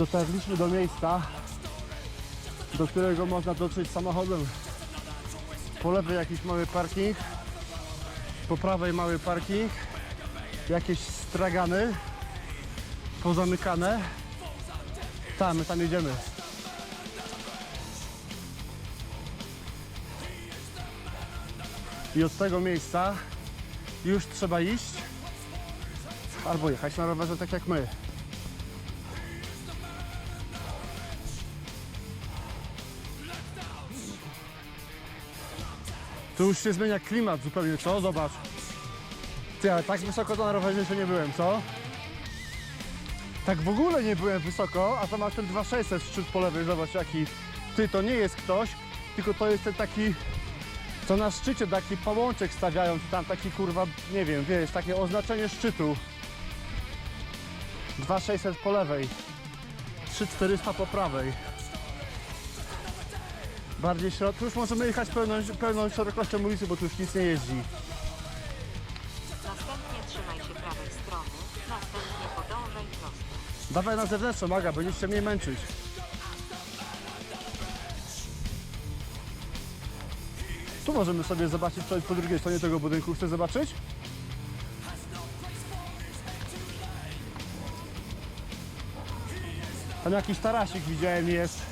Dotarliśmy do miejsca, do którego można dotrzeć samochodem. Po lewej jakiś mały parking, po prawej mały parking, jakieś stragany pozamykane. Tam, my tam jedziemy. I od tego miejsca już trzeba iść albo jechać na rowerze tak jak my. Tu już się zmienia klimat zupełnie, co? Zobacz. Ty, ale tak wysoko to na rowerze jeszcze nie byłem, co? Tak w ogóle nie byłem wysoko, a to masz ten 2600 szczyt po lewej, zobacz jaki. Ty, to nie jest ktoś, tylko to jest ten taki, co na szczycie taki pałączek stawiają, czy tam taki kurwa, nie wiem, wiesz, takie oznaczenie szczytu. 2600 po lewej, 3400 po prawej. Bardziej środ... Tu już możemy jechać pełną, pełną szerokością ulicy, bo tu już nic nie jeździ. Następnie trzymaj się prawej strony, następnie podążaj prosto. Dawaj na zewnętrzną, Maga, będziesz się mniej męczyć. Tu możemy sobie zobaczyć, co jest po drugiej stronie tego budynku. Chcesz zobaczyć? Tam jakiś tarasik widziałem jest.